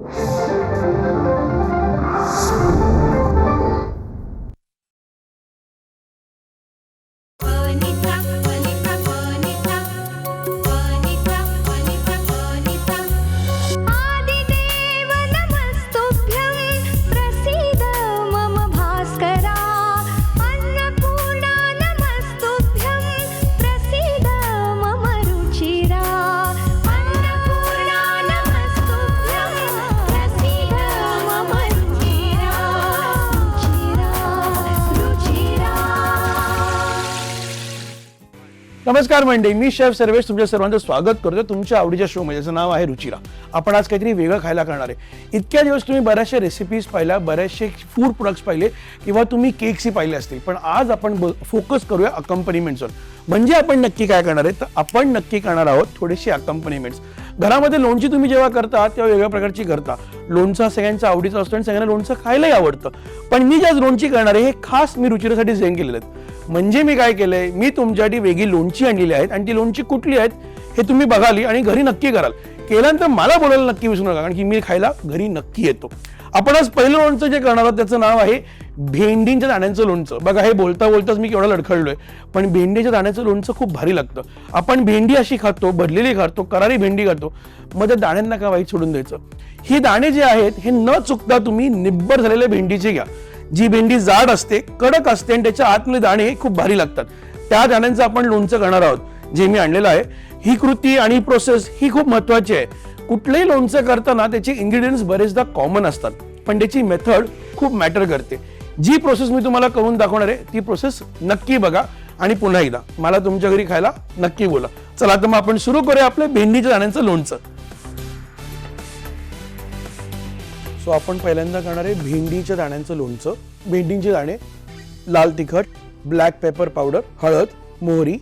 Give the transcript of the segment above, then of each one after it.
you नमस्कार मंडळी मी chef Sarvesh तुमच्या सर्वांचं स्वागत करतो तुमच्या आवडीच्या शो मध्ये. ज्याचं नाव आहे रुचिरा. आपण आज काहीतरी वेगळं खायला करणार आहे. इतक्या दिवस तुम्ही बऱ्याचशा रेसिपीज पाहिल्या बऱ्याचशे फूड प्रोडक्ट्स पाहिले किंवा तुम्ही केक्सही पाहिले असतील. पण आज आपण फोकस करूया अकंपनिमेंट्सवर म्हणजे आपण नक्की काय करणार आहे? तर आपण नक्की करणार आहोत थोडेसे अकंपनिमेंट्स घरामध्ये लोणची तुम्ही जेव्हा करता तेव्हा वेगळ्या प्रकारची करता. लोणचा सगळ्यांचा आवडीचा असतो आणि सगळ्यांना लोणचं खायलाही आवडतं. पण मी ज्या लोणची करणार आहे हे खास मी रुचिरासाठी डिझाईन केलेलं आहेत म्हणजे मी काय केलंय? मी तुमच्यासाठी वेगळी लोणची आणलेली आहेत आणि ती लोणची कुठली आहेत हे तुम्ही बघाली आणि घरी नक्की कराल. केल्यानंतर मला बोलायला नक्की विसरू नका कारण की मी खायला घरी नक्की येतो. आपण आज पहिलं लोणचं जे करणार आहोत त्याचं नाव आहे भेंडींच्या दाण्यांचं लोणचं. बघा हे बोलता बोलताच मी केवढा लडखडलोय पण भेंडीच्या दाण्याचं लोणचं खूप भारी लागतं. आपण भेंडी अशी खातो भरलेली खातो करारी भेंडी खातो मग त्या दाण्यांना का वाईट सोडून द्यायचं? हे दाणे जे आहेत हे न चुकता तुम्ही निब्बर झालेल्या भेंडीचे घ्या. जी भेंडी जाड असते कडक असते आणि त्याच्या आतले दाणे खूप भारी लागतात. त्या दाण्यांचं आपण लोणचं करणार आहोत जे मी आणलेलं आहे. ही कृती आणि ही प्रोसेस ही खूप महत्वाची आहे. कुठलंही लोणचं करताना त्याचे इन्ग्रेडियंट्स बरेचदा कॉमन असतात पण त्याची मेथड खूप मॅटर करते. जी प्रोसेस मी तुम्हाला करून दाखवणार आहे ती प्रोसेस नक्की बघा आणि पुन्हा एकदा. मला तुमच्या घरी खायला नक्की बोला. चला तर मग आपण सुरू करूया आपल्या भेंडीच्या दाण्यांचं लोणचं. सो आपण पहिल्यांदा करणार आहे भेंडीच्या दाण्यांचं लोणचं. भेंडीचे दाणे लाल तिखट ब्लॅक पेपर पावडर हळद मोहरी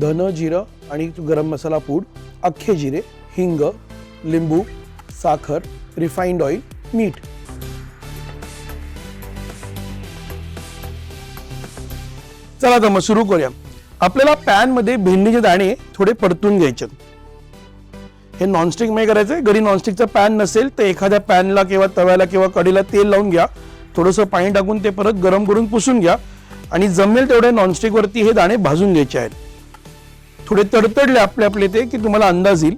धन जिरं आणि गरम मसाला पूड अख्खे जिरे हिंग लिंबू साखर रिफाईंड ऑइल मीठ. चला तर मग सुरू करूया. आपल्याला पॅनमध्ये भेंडीचे दाणे थोडे परतून घ्यायचे. हे नॉनस्टिकमध्ये करायचं घरी नॉनस्टिकचा पॅन नसेल तर एखाद्या पॅनला किंवा तव्याला किंवा कढीला तेल लावून घ्या. थोडंसं पाणी टाकून ते परत गरम करून पुसून घ्या. आणि जमेल तेवढे नॉनस्टिक वरती हे दाणे भाजून घ्यायचे आहेत. थोडे तडतडले आपले आपले ते की तुम्हाला अंदाज येईल.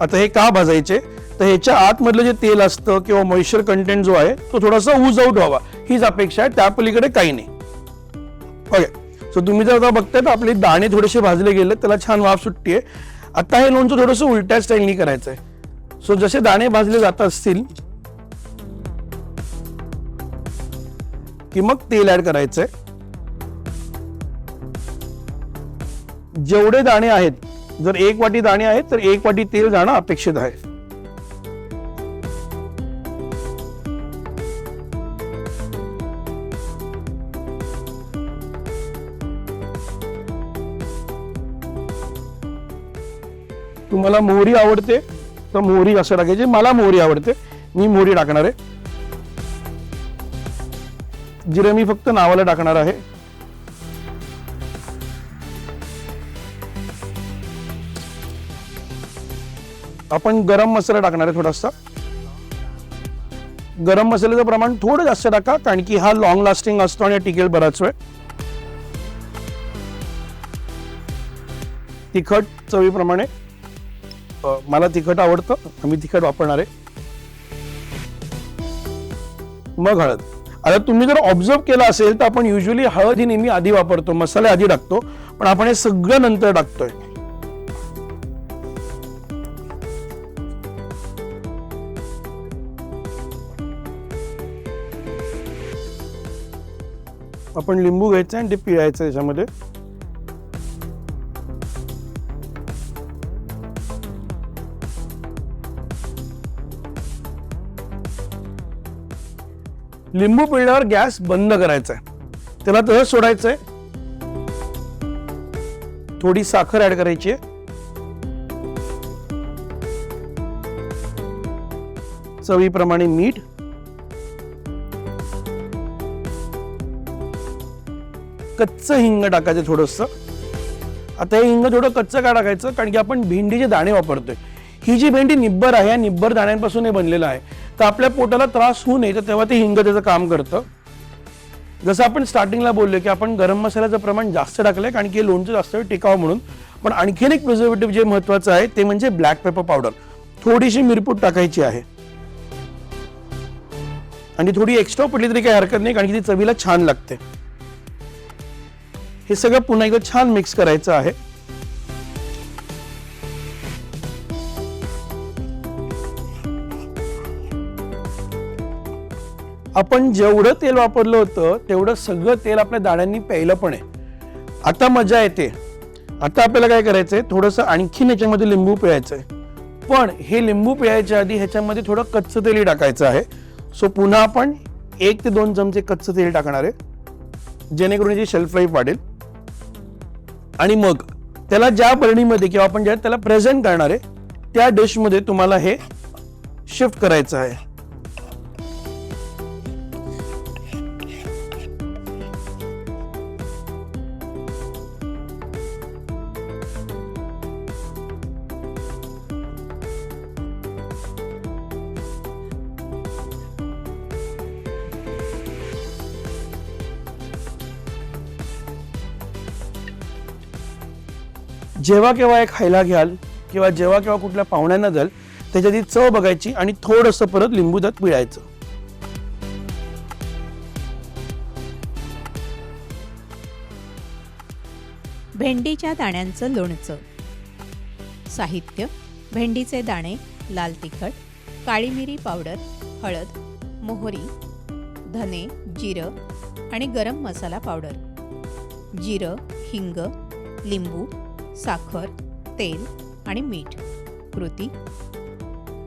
आता हे का भाजायचे? तर ह्याच्या आतमधलं जे तेल असतं किंवा मॉइश्चर कंटेंट जो आहे तो थोडासा ऊज आउट व्हावा. हीच अपेक्षा आहे त्या पलीकडे काही नाही. ओके सो तुम्ही जर आता बघताय तर आपले दाणे थोडेसे भाजले गेले त्याला छान वाफ सुटते आता हे लोणचं थोडंसं उलट्या स्टाईलनी करायचं आहे सो जसे दाणे भाजले जात असतील की मग तेल ऍड करायचंय. जेवढे दाणे आहेत जर एक वाटी दाणे आहेत तर एक वाटी तेल जाणं अपेक्षित आहे. तुम्हाला मोहरी आवडते तर मोहरी असं टाकायची. मला मोहरी आवडते. मी मोहरी टाकणार आहे. जिरे मी फक्त नावाला टाकणार आहे. आपण गरम मसाला टाकणार आहे थोडासा. गरम मसाल्याचं प्रमाण थोडं जास्त टाका कारण की हा लॉंग लास्टिंग असतो आणि टिकेल बराच वेळ. तिखट चवीप्रमाणे मला तिखट आवडतं मी तिखट वापरणार आहे. मग हळद. आता तुम्ही जर ऑब्झर्व केलं असेल तर आपण युजली हळद ही नेहमी आधी वापरतो मसाले आधी टाकतो पण आपण हे सगळं नंतर टाकतोय. आपण लिंबू घ्यायचं आणि ते पिळायचं त्याच्यामध्ये लिंबू पिळल्यावर गॅस बंद करायचा आहे. त्याला तसंच सोडायचंय. थोडी साखर ऍड करायची आहे. चवीप्रमाणे मीठ. कच्चं हिंग टाकायचं थोडस. आता हे हिंग थोडं कच्चं का टाकायचं? कारण की आपण भेंडीचे दाणे वापरतोय. ही जी भेंडी निब्बर आहे या निब्बर दाण्यांपासून हे बनलेलं आहे. तर आपल्या पोटाला त्रास होऊ नये तर तेव्हा ते हिंग त्याचं काम करतं. जसं आपण स्टार्टिंगला बोललो की आपण गरम मसाल्याचं प्रमाण जास्त टाकलंय कारण की हे लोणचं जास्त वेळ टिकावं म्हणून. पण आणखीन एक प्रिझर्वेटिव्ह जे महत्वाचं आहे ते म्हणजे ब्लॅक पेपर पावडर थोडीशी मिरपूट टाकायची आहे. आणि थोडी एक्स्ट्रा पडली तरी काही हरकत नाही कारण की ती चवीला छान लागते. हे सगळं पुन्हा एकदा छान मिक्स करायचं आहे. आपण जेवढं तेल वापरलं होतं तेवढं सगळं तेल आपल्या दाण्यांनी प्यायलं पण आहे. आता मजा येते. आता आपल्याला काय करायचं आहे थोडंसं आणखीन याच्यामध्ये लिंबू पिळायचंय. पण हे लिंबू पिळायच्या आधी ह्याच्यामध्ये थोडं कच्चं तेलही टाकायचं आहे. सो पुन्हा आपण एक ते दोन चमचे कच्चं तेल टाकणार आहे. जेणेकरून याची शेल्फ लाईफ वाढेल. आणि मग त्याला ज्या बरणीमध्ये किंवा आपण ज्या त्याला प्रेझेंट करणार आहे त्या डिशमध्ये तुम्हाला हे शिफ्ट करायचं आहे. जेव्हा केव्हा एक खायला घ्याल किंवा जेव्हा केव्हा कुठल्या पाहुण्यांना द्याल त्याच्या ती चव बघायची आणि थोडंसं परत लिंबू त्यात पिळायचं भेंडीच्या दाण्यांचं लोणचं. साहित्य भेंडीचे दाणे लाल तिखट काळी मिरी पावडर हळद मोहरी धने जिरं आणि गरम मसाला पावडर. जिरं हिंग लिंबू साखर तेल आणि मीठ. कृती.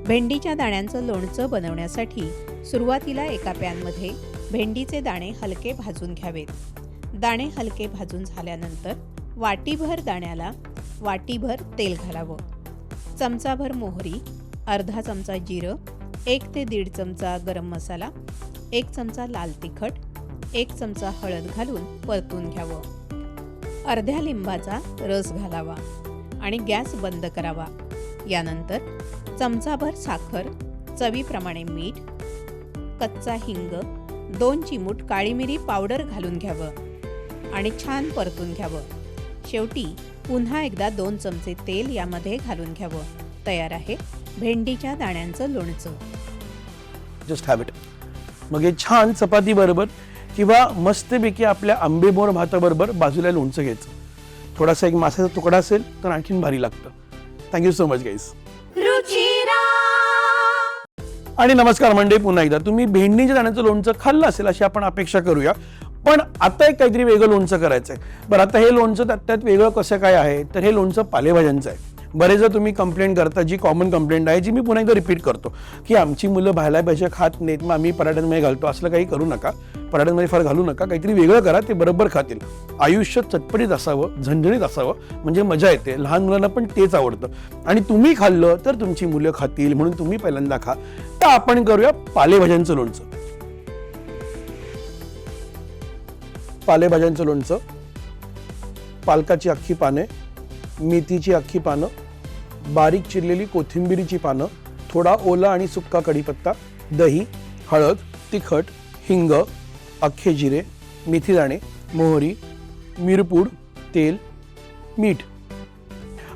भेंडीच्या दाण्यांचं लोणचं बनवण्यासाठी सुरुवातीला एका पॅनमध्ये भेंडीचे दाणे हलके भाजून घ्यावेत. दाणे हलके भाजून झाल्यानंतर वाटीभर दाण्याला वाटीभर तेल घालावं. चमचाभर मोहरी अर्धा चमचा जिरं एक ते दीड चमचा गरम मसाला एक चमचा लाल तिखट एक चमचा हळद घालून परतून घ्यावं. अर्ध्या लिंबाचा रस घालावा आणि गॅस बंद करावा. यानंतर चमचाभर साखर चवीप्रमाणे मीठ कच्चा हिंग दोन चिमूट काळी मिरी पावडर घालून घ्यावं आणि छान परतून घ्यावं. शेवटी पुन्हा एकदा दोन चमचे तेल यामध्ये घालून घ्यावं. तयार आहे भेंडीच्या दाण्यांचं लोणचं. जस्ट हॅव इट मग हे छान चपाती बरोबर किंवा मस्तपैकी आपल्या आंबेमोर भाताबरोबर बाजूला लोणचं घ्यायचं. थोडासा एक मासाचा तुकडा असेल तर आणखीन भारी लागतं. थँक्यू सो मच गाईस आणि नमस्कार मंडळी पुन्हा एकदा. तुम्ही भेंडीच्या दाण्याचं लोणचं खाल्लं असेल अशी आपण अपेक्षा करूया. पण आता एक काहीतरी वेगळं लोणचं करायचं आहे बरं आता हे लोणचं त्यात त्यात वेगळं कसं काय आहे? तर हे लोणचं पालेभाज्यांचं आहे. बरेचदा तुम्ही कंप्लेंट करता जी कॉमन कंप्लेंट आहे जी मी पुन्हा एकदा रिपीट करतो की आमची मुलं भाज्या भाज्या खात नाहीत मग आम्ही पराठ्यांमध्ये घालतो असलं काही करू नका पराठ्यांमध्ये फार घालू नका काहीतरी वेगळं करा ते बरोबर खातील. आयुष्य चटपटीत असावं झणझणीत असावं म्हणजे मजा येते लहान मुलांना पण तेच आवडतं. आणि तुम्ही खाल्लं तर तुमची मुलं खातील म्हणून तुम्ही पहिल्यांदा खा. तर आपण करूया पालेभाज्यांचं लोणचं. पालेभाज्यांचं लोणचं. पालकाची अख्खी पाने. मेथीची अख्खी पानं बारीक चिरलेली कोथिंबिरीची पानं थोडा ओला आणि सुक्का कढीपत्ता दही हळद तिखट हिंग अख्खे जिरे मेथीदाणे मोहरी मिरपूड तेल मीठ.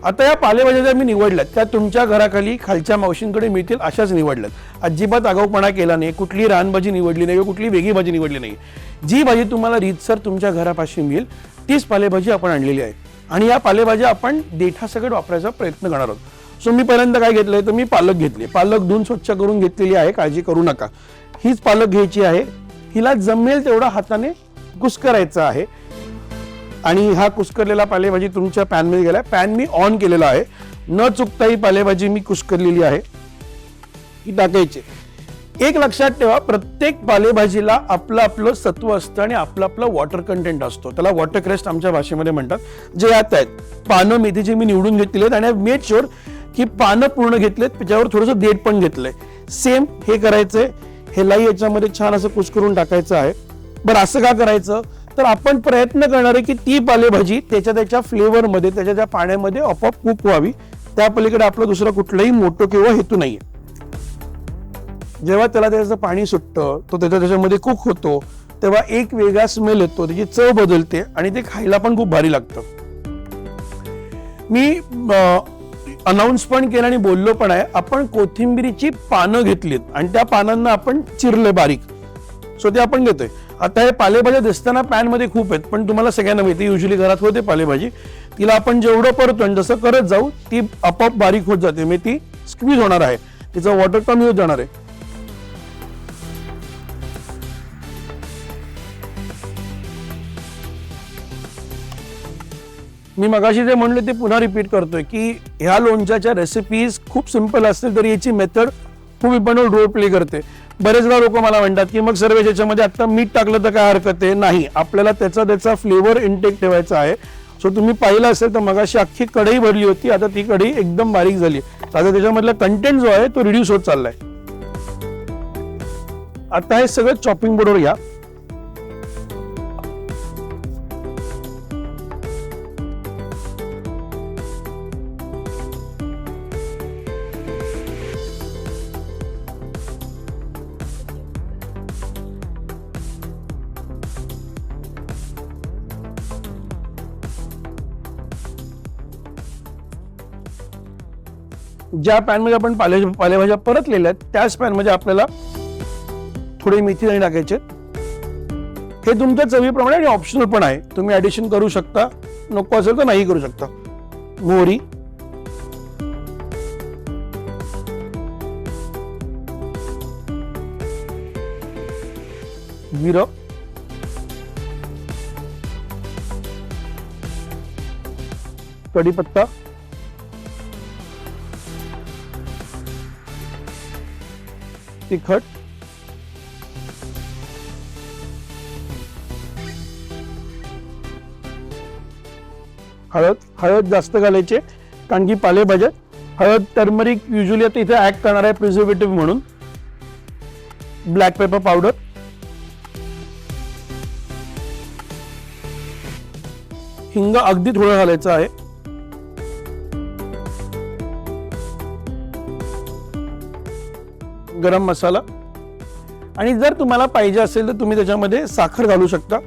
आता या पालेभाज्या ज्या मी निवडल्यात त्या तुमच्या घराखाली खालच्या मावशींकडे मिळतील अशाच निवडल्यात. अजिबात आगाऊपणा केला नाही कुठली रानभाजी निवडली नाही किंवा कुठली वेगळी भाजी निवडली नाही. जी भाजी तुम्हाला रीतसर तुमच्या घरापाशी मिळेल तीच पालेभाजी आपण आणलेली आहे. आणि या पालेभाज्या आपण देठासकट वापरायचा प्रयत्न करणार आहोत. सो मी पहिल्यांदा काय घेतलंय? तर मी पालक घेतली. पालक धुवून स्वच्छ करून घेतलेली आहे. काळजी करू नका. हीच पालक घ्यायची आहे. हिला जमेल तेवढा हाताने कुस्करायचं आहे. आणि हा कुस्करलेला पालेभाजी तुमच्या पॅनमध्ये गेला पॅन मी ऑन केलेला आहे. न चुकता ही पालेभाजी मी कुस्करलेली आहे. ही टाकायची. एक लक्षात ठेवा प्रत्येक पालेभाजीला आपलं आपलं सत्व असतं आणि आपलं आपलं वॉटर कंटेंट असतो. त्याला वॉटर क्रेस्ट आमच्या भाषेमध्ये म्हणतात. जे यात आहेत पानं मेथीचे मी निवडून घेतलेत आहेत आणि मेड शुअर की पानं पूर्ण घेतलेत त्याच्यावर थोडंसं देठ पण घेतलंय. सेम हे करायचंय. हेलाही याच्यामध्ये छान असं कुस्करून टाकायचं आहे. बरं असं का करायचं? तर आपण प्रयत्न करणार आहे की ती पालेभाजी त्याच्या त्याच्या फ्लेवरमध्ये त्याच्या त्या पाण्यामध्ये आपोआप कुक व्हावी. त्या पलीकडे आपलं दुसरं कुठलंही मोठं किंवा हेतू नाहीये. जेव्हा त्याला त्याचं पाणी सुटतं तो त्याच्या त्याच्यामध्ये कुक होतो तेव्हा एक वेगळा स्मेल येतो त्याची चव बदलते आणि ते खायला पण खूप भारी लागतं. मी अनाऊन्स पण केलं आणि बोललो पण आहे आपण कोथिंबिरीची पानं घेतलीत आणि त्या पानांना आपण चिरले बारीक. सो ते आपण घेतोय. आता हे पालेभाज्या दिसताना पॅनमध्ये खूप आहेत पण तुम्हाला सगळ्यांना माहिती युजली घरात होते पालेभाजी. तिला आपण जेवढं परतो आणि जसं करत जाऊ ती आपोआप बारीक होत जाते. म्हणजे ती स्क्वीज होणार आहे. तिचं वॉटर कमी होत जाणार आहे. मी मगाशी जे म्हणले ते पुन्हा रिपीट करतोय की ह्या लोणच्याच्या रेसिपीज खूप सिंपल असतील तरी याची मेथड खूप इम्पॉर्टंट रोल प्ले करते. बरेचदा लोक मला म्हणतात की मग सर्व याच्यामध्ये आत्ता मीठ टाकलं तर काय हरकत आहे? नाही आपल्याला त्याचा त्याचा फ्लेवर इंटेक ठेवायचा आहे. सो तुम्ही पाहिलं असेल तर मगाशी अख्खी कढई भरली होती आता ती कढई एकदम बारीक झाली आता त्याच्यामधला कंटेंट जो आहे तो रिड्यूस होत चाललाय. आता हे सगळं चॉपिंग बोर्डवर घ्या. ज्या पॅनमध्ये आपण पाले पालेभाज्या परतलेल्या आहेत त्याच पॅनमध्ये आपल्याला थोडे मेथी दाणे टाकायचे. हे तुमच्या चवीप्रमाणे आणि ऑप्शनल पण आहे. तुम्ही ऍडिशन करू शकता. नको असेल तर नाही करू शकता. मोहरी. जिरं कढीपत्ता. तिखट. हळद हळद जास्त घालायचे कारण की पालेभाज्या हळद टर्मरिक युजली आता इथे ॲड करणार आहे प्रिझर्वेटिव्ह म्हणून. ब्लॅक पेपर पावडर हिंग अगदी थोडं घालायचं आहे. गरम मसाला. आणि जर तुम्हाला पाहिजे असेल तर तुम्ही त्याच्यामध्ये साखर घालू शकता.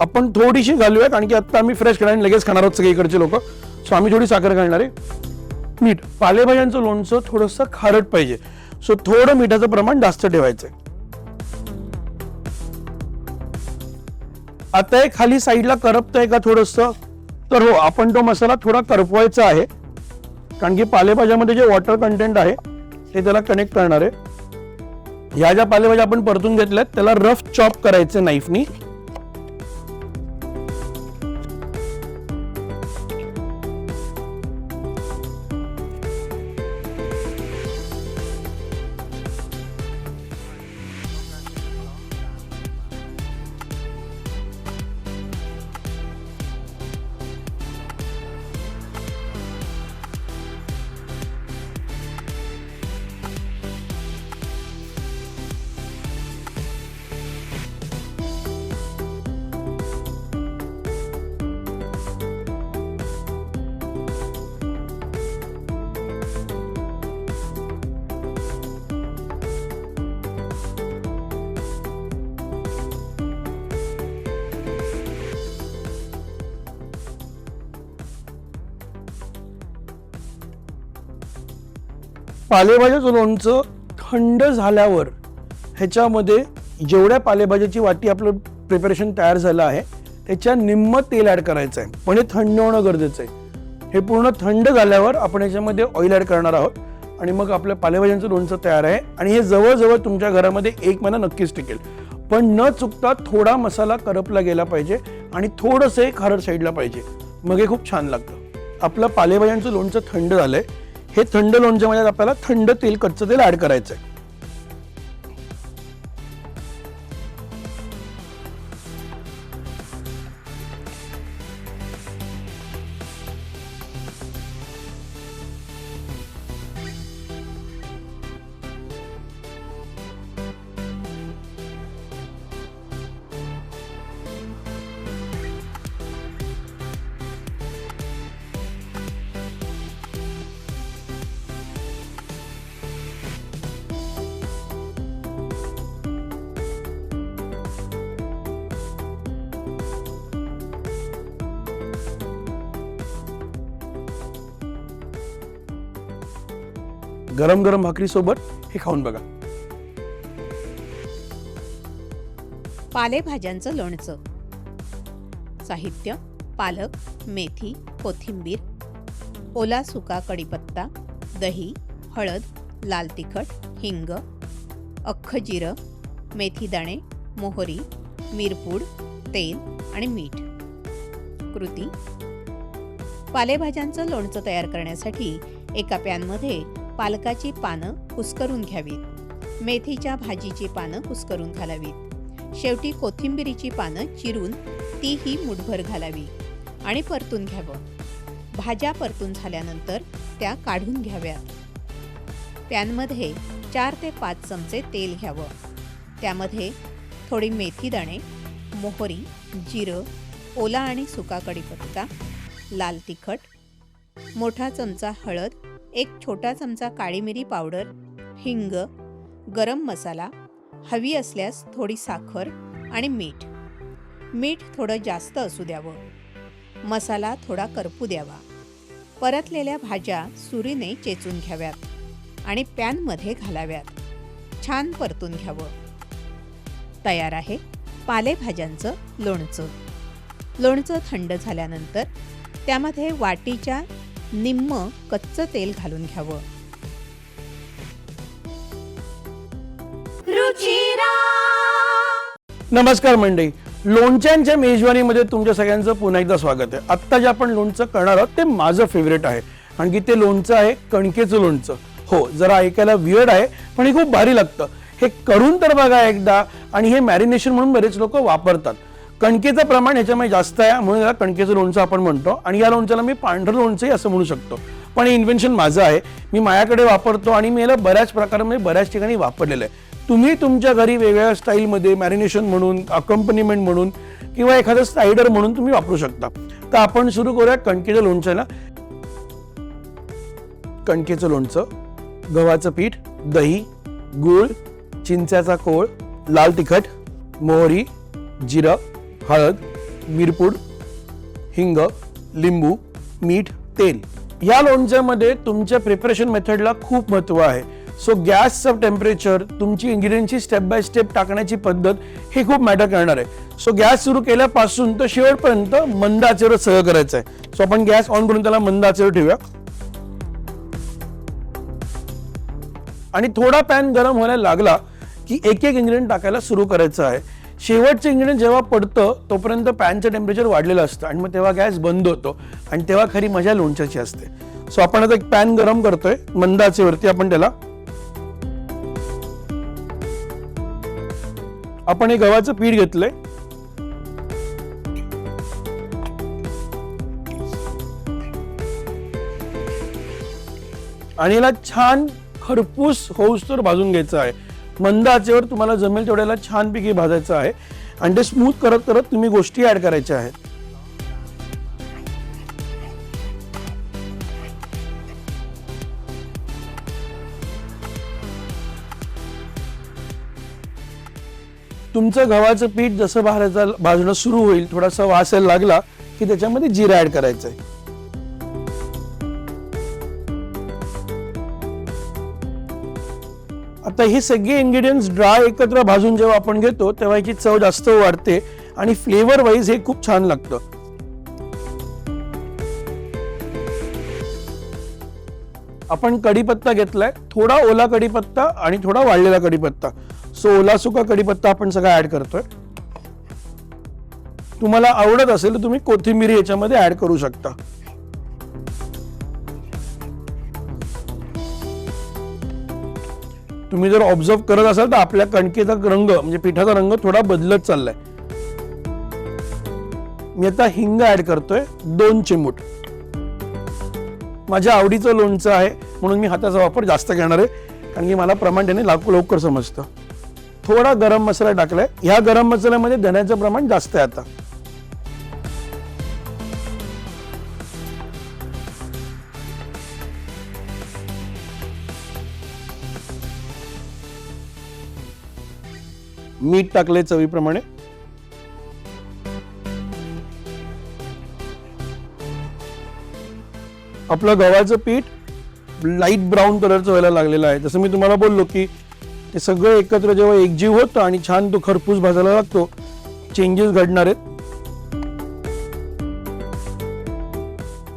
आपण थोडीशी घालूयात कारण की आता आम्ही फ्रेश खाणार आणि लगेच खाणार आहोत सगळे इकडचे लोक. सो आम्ही थोडी साखर घालणार आहे. मीठ. पालेभाज्यांचं लोणचं थोडंसं खारट पाहिजे. सो थोडं मिठाचं प्रमाण जास्त ठेवायचं आहे आता हे खाली साईडला करपतंय का थोडस? तर हो आपण तो मसाला थोडा करपवायचा आहे. कारण की पालेभाज्यामध्ये जे वॉटर कंटेंट आहे हे त्याला कनेक्ट करणार आहे ह्या ज्या पालेभाज्या आपण परतून घेतल्यात त्याला रफ चॉप करायचे नाईफनी पालेभाज्याचं लोणचं थंड झाल्यावर ह्याच्यामध्ये जेवढ्या पालेभाज्याची वाटी आपलं प्रिपरेशन तयार झालं आहे त्याच्या निम्म तेल ॲड करायचं आहे. पण हे थंड होणं गरजेचं आहे. हे पूर्ण थंड झाल्यावर आपण याच्यामध्ये ऑइल ॲड करणार आहोत. आणि मग आपल्या पालेभाज्यांचं लोणचं तयार आहे. आणि हे जवळजवळ तुमच्या घरामध्ये एक महिना नक्कीच टिकेल. पण न चुकता थोडा मसाला करपला गेला पाहिजे आणि थोडंसं एक खारट साईडला पाहिजे. मग हे खूप छान लागतं. आपलं पालेभाज्यांचं लोणचं थंड झालंय. हे थंड लोणच्यामध्ये आपल्याला थंड तेल कच्चं तेल ॲड करायचं आहे गरम गरम भाकरीसोबत हे खाऊन बघा. पालेभाज्यांचं लोणचं. साहित्य पालक मेथी कोथिंबीर ओला सुका कढीपत्ता दही हळद लाल तिखट हिंग अख्खं जिरं मेथीदाणे मोहरी मिरपूड तेल आणि मीठ. कृती. पालेभाज्यांचं लोणचं तयार करण्यासाठी एका पॅनमध्ये पालकाची पानं कुस्करून घ्यावीत. मेथीच्या भाजीची पानं कुस्करून घालावीत. शेवटी कोथिंबिरीची पानं चिरून तीही मुठभर घालावी आणि परतून घ्यावं. भाज्या परतून झाल्यानंतर त्या काढून घ्याव्यात. पॅनमध्ये चार ते पाच चमचे तेल घ्यावं. त्यामध्ये थोडी मेथी दाणे मोहरी जिरं ओला आणि सुका कढीपत्ता लाल तिखट मोठा चमचा हळद एक छोटा चमचा काळी मिरी पावडर हिंग गरम मसाला हवी असल्यास थोडी साखर आणि मीठ. मीठ थोडं जास्त असू द्यावं. मसाला थोडा करपू द्यावा. परतलेल्या भाज्या सुरीने चेचून घ्याव्यात आणि पॅनमध्ये घालाव्यात. छान परतून घ्यावं. तयार आहे पालेभाज्यांचं लोणचं. लोणचं थंड झाल्यानंतर त्यामध्ये वाटीच्या निम्म कच्चं तेल घालून घ्यावं. रुचिरा! नमस्कार मंडळी. लोणच्यांच्या मेजवानीमध्ये तुमच्या सगळ्यांचं पुन्हा एकदा स्वागत आहे. आत्ता जे आपण लोणचं करणार आहोत ते माझं फेवरेट आहे. कारण की ते लोणचं आहे कणकेचं लोणचं. हो जरा ऐकायला वियर्ड आहे पण हे खूप भारी लागतं. हे करून तर बघा एकदा. आणि हे मॅरिनेशन म्हणून बरेच लोक वापरतात. कणकेचं प्रमाण याच्यामध्ये जास्त आहे म्हणून याला कणकेचं लोणचं आपण म्हणतो. आणि या लोणच्याला मी पांढरं लोणचंही असं म्हणू शकतो. पण हे इन्व्हेन्शन माझं आहे. मी माझ्याकडे वापरतो आणि मी याला बऱ्याच प्रकारामध्ये बऱ्याच ठिकाणी वापरलेलं आहे. तुम्ही तुमच्या घरी वेगवेगळ्या स्टाईलमध्ये मॅरिनेशन म्हणून अकंपनीमेंट म्हणून किंवा एखादं स्टायडर म्हणून तुम्ही वापरू शकता. तर आपण सुरू करूया कणकेच्या लोणच्याला. कणकेचं लोणचं गव्हाचं पीठ दही गूळ चिंचाचा कोळ लाल तिखट मोहरी जिरं हळद मिरपूड हिंग लिंबू मीठ तेल. या लोणच्यामध्ये तुमच्या प्रिपरेशन मेथडला खूप महत्त्व आहे. सो गॅसचं टेम्परेचर तुमची इंग्रेडियंटची स्टेप बाय स्टेप टाकण्याची पद्धत हे खूप मॅटर करणार आहे. सो गॅस सुरू केल्यापासून तर शेवटपर्यंत मंद आचेवर करायचं आहे सो आपण गॅस ऑन करून त्याला मंद आचेवर ठेवूया. आणि थोडा पॅन गरम व्हायला लागला की एक एक इंग्रेडियंट टाकायला सुरू करायचं आहे. शेवटचं इंग्रेडियंट जेव्हा पडतं तोपर्यंत पॅनचं टेम्परेचर वाढलेलं असतं. आणि मग तेव्हा गॅस बंद होतो. आणि तेव्हा खरी मजा लोणच्याची असते. सो आपण आता एक पॅन गरम करतोय. मंदाचेवरती आपण त्याला आपण हे गव्हाचं पीठ घेतलंय. आणि याला छान खरपूस होऊस्तर भाजून घ्यायचं आहे. मंद आचेवर तुम्हाला जमेल तेवढ्याला छानपैकी भाजायचं आहे. आणि ते स्मूथ करत करत तुम्ही गोष्टी ऍड करायच्या आहेत. तुमचं गव्हाचं पीठ जसं भाजायचं भाजणं सुरू होईल थोडासा वास यायला लागला की त्याच्यामध्ये जिरा ऍड करायचं आहे आता ही सगळी इन्ग्रेडियंट्स ड्राय एकत्र भाजून जेव्हा आपण घेतो तेव्हा याची चव जास्त वाढते आणि फ्लेवर वाईज हे खूप छान लागतं. आपण कढीपत्ता घेतलाय थोडा ओला कढीपत्ता आणि थोडा वाळलेला कढीपत्ता. सो ओला सुका कढीपत्ता आपण सगळा ऍड करतोय. तुम्हाला आवडत असेल तर तुम्ही कोथिंबीर याच्यामध्ये ऍड करू शकता. तुम्ही जर ऑब्झर्व करत असाल तर आपल्या कणकेचा रंग म्हणजे पिठाचा रंग थोडा बदलत चाललाय. मी आता हिंग ऍड करतोय दोन चिमूट. माझ्या आवडीचं लोणचं आहे म्हणून मी हाताचा वापर जास्त घेणार आहे कारण की मला प्रमाण त्याने लाकू लवकर समजतं. थोडा गरम मसाला टाकलाय. ह्या गरम मसाल्यामध्ये धण्याचं प्रमाण जास्त आहे आता. मीठ टाकले चवीप्रमाणे. आपलं गव्हाचं पीठ लाइट ब्राऊन कलरचं व्हायला लागलेलं आहे. जसं मी तुम्हाला बोललो की ते सगळं एकत्र जेव्हा एकजीव होतं आणि छान तो खरपूस भाजायला लागतो चेंजेस घडणार आहेत.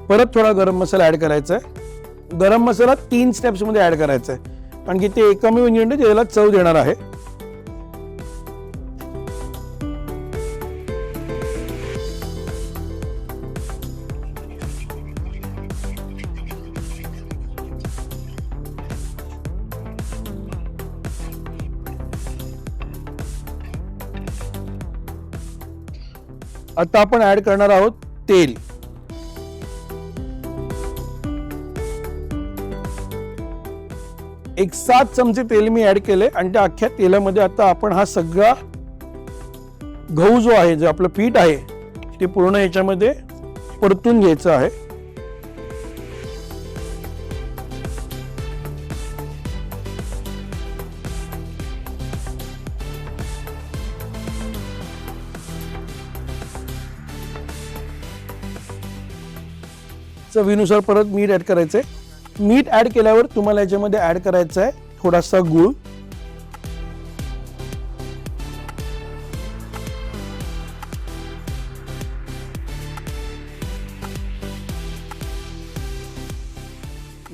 परत थोडा गरम मसाला ऍड करायचा आहे. गरम मसाला तीन स्टेप्समध्ये ऍड करायचा आहे. कारण की ते एकमेव इंग्रेडियंट आहे ज्याला चव देणार आहे. आता आपण ऍड करणार आहोत तेल. एक सात चमचे तेल मी ऍड केले आणि त्या अख्ख्या तेलामध्ये आता आपण हा सगळा गहू जो आहे जे आपलं पीठ आहे ते पूर्ण याच्यामध्ये परतून घ्यायचं आहे. चवीनुसार परत मीठ ऍड करायचंय. मीठ ऍड केल्यावर तुम्हाला याच्यामध्ये ऍड करायचं आहे थोडासा गुळ.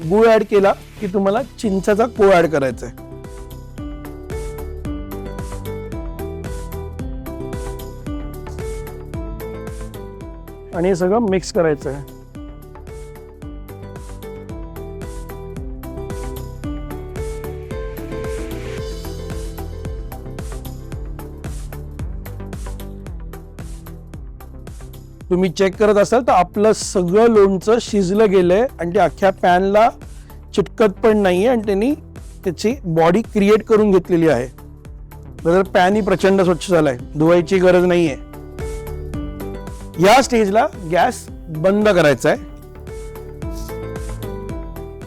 गुळ ऍड केला की तुम्हाला चिंचाचा कोळ ऍड करायचा आहे आणि हे सगळं मिक्स करायचं आहे तुम्ही चेक करत असाल तर आपलं सगळं लोणचं शिजलं गेलंय आणि ते अख्ख्या पॅनला चिटकत पण नाहीये आणि त्यांनी त्याची बॉडी क्रिएट करून घेतलेली आहे. तर पॅनही प्रचंड स्वच्छ झालाय. धुवायची गरज नाहीये. या स्टेजला गॅस बंद करायचा आहे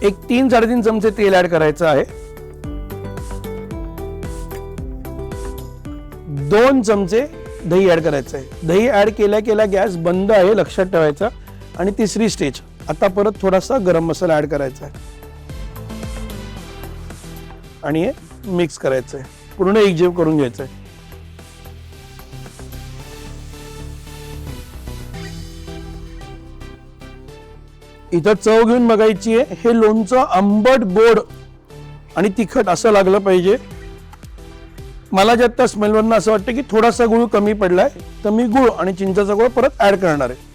एक तीन साडेतीन चमचे तेल ऍड करायचं आहे. दोन चमचे दही ऍड करायचं आहे दही ऍड केल्या केल्या गॅस बंद आहे लक्षात ठेवायचा. आणि तिसरी स्टेज आता परत थोडासा गरम मसाला ऍड करायचा आहे आणि हे मिक्स करायचं आहे पूर्ण एकजीव करून घ्यायचं आहे इथं चव घेऊन बघायची आहे हे लोणचं आंबट गोड आणि तिखट असं लागलं पाहिजे. मला जे आता स्मेलवरनं असं वाटतं की थोडासा गुळ कमी पडलाय तर मी गुळ आणि चिंचाचा गुळ परत ऍड करणार आहे.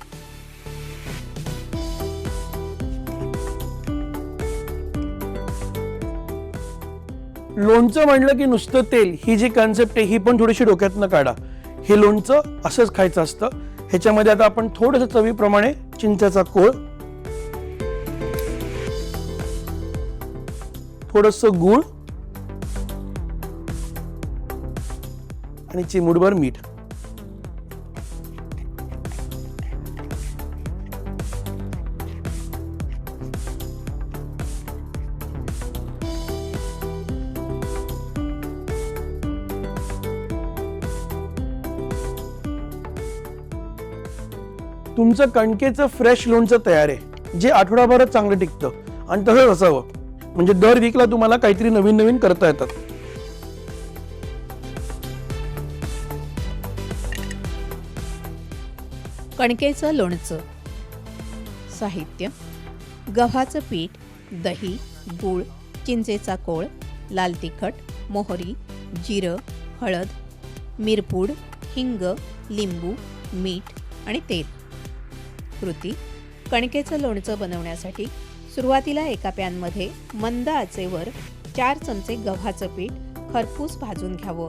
लोणचं म्हणलं की नुसतं तेल ही जी कन्सेप्ट आहे ही पण थोडीशी डोक्यातनं काढा. हे लोणचं असंच खायचं असतं. ह्याच्यामध्ये आता आपण थोडंसं चवीप्रमाणे चिंचाचा कोळ थोडस गुळ आणि चिमूटभर मीठ. तुमचं कणकेचं फ्रेश लोणचं तयार आहे. जे आठवडाभरात चांगलं टिकतं. आणि तसंच असावं. म्हणजे दर वीकला तुम्हाला काहीतरी नवीन नवीन करता येतात. कणकेचं लोणचं. साहित्य. गव्हाचं पीठ दही गूळ चिंचेचा कोळ लाल तिखट मोहरी जिरं हळद मिरपूड हिंग लिंबू मीठ आणि तेल. कृती. कणकेचं लोणचं बनवण्यासाठी सुरुवातीला एका पॅनमध्ये मंद आचेवर चार चमचे गव्हाचं पीठ खरपूस भाजून घ्यावं.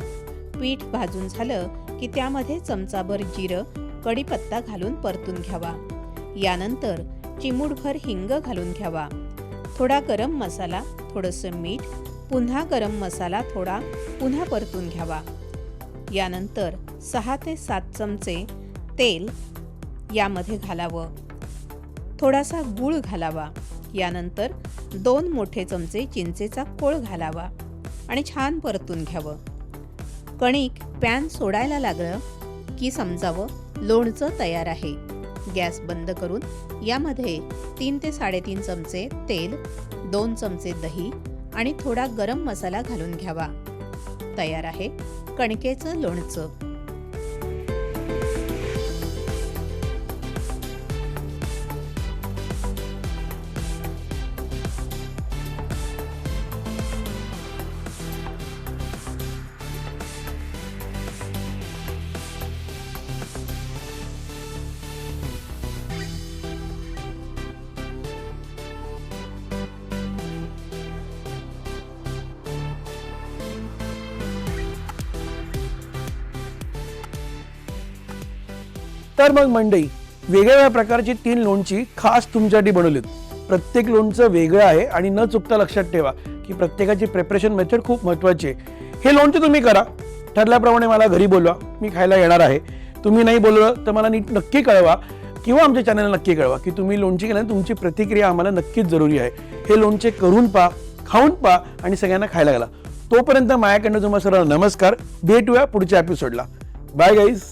पीठ भाजून झालं की त्यामध्ये चमचाभर जिरं कढीपत्ता घालून परतून घ्यावा. यानंतर चिमूटभर हिंग घालून घ्यावा. थोडा गरम मसाला थोडंसं मीठ पुन्हा गरम मसाला थोडा पुन्हा परतून घ्यावा. यानंतर सहा ते सात चमचे तेल यामध्ये घालावं. थोडासा गूळ घालावा. यानंतर दोन मोठे चमचे चिंचेचा कोळ घालावा आणि छान परतून घ्यावं. कणिक पॅन सोडायला लागलं की समजावं? लोणचं तयार आहे. गॅस बंद करून यामध्ये तीन ते साडेतीन चमचे तेल दोन चमचे दही आणि थोडा गरम मसाला घालून घ्यावा. तयार आहे कणकेचं लोणचं. तर मग मंडई वेगवेगळ्या प्रकारची तीन लोणची खास तुमच्यासाठी बनवलीत. प्रत्येक लोणचं वेगळं आहे आणि न चुकता लक्षात ठेवा की प्रत्येकाची प्रिपरेशन मेथड खूप महत्त्वाची आहे. हे लोणचं तुम्ही करा. ठरल्याप्रमाणे मला घरी बोलवा. मी खायला येणार आहे. तुम्ही नाही बोललं तर मला नीट नक्की कळवा किंवा आमच्या चॅनलला नक्की कळवा की तुम्ही लोणची केल्याने तुमची प्रतिक्रिया आम्हाला नक्कीच जरुरी आहे. हे लोणचे करून पहा खाऊन पहा आणि सगळ्यांना खायला घाला. तोपर्यंत माझ्याकडनं तुम्हाला सर्व नमस्कार. भेटूया पुढच्या एपिसोडला बाय गाईज